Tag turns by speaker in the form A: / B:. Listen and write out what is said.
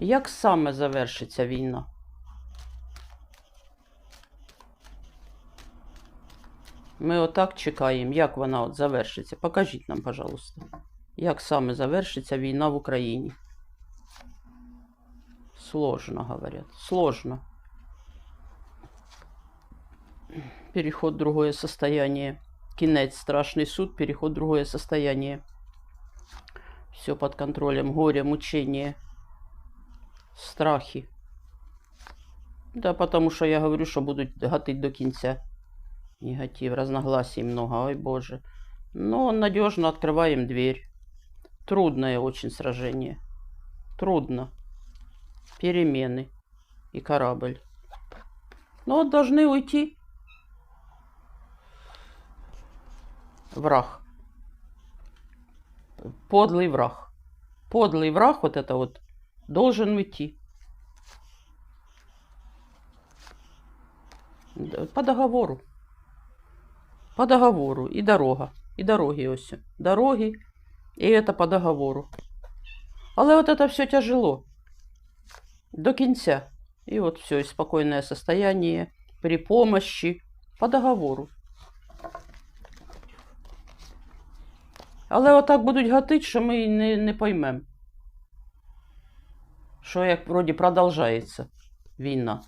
A: Як саме завершиться війна? Ми отак чекаємо, як вона от завершиться. Покажіть нам, пожалуйста, як саме завершиться війна в Україні. Сложно, говорят. Сложно. Переход в другое состояние. Кинец, страшный суд, переход в другое состояние. Все под контролем. Горе, мучение, страхи. Да, потому что я говорю, что будут гатить до кінця. Негатив, разногласий много, ой боже. Но надежно открываем дверь. Трудное очень сражение. Трудно. Перемены. И корабль. Но вот должны уйти. Враг. Подлый враг. Подлый враг вот это вот должен уйти. По договору. По договору. И дорога. І дороги ось. Дороги. І это по договору. Але от это все тяжело. До кінця. І от все, і спокійне состояние при помощи по договору. Але отак будуть гатить, що ми не, не поймемо. Що як вроді продовжається війна.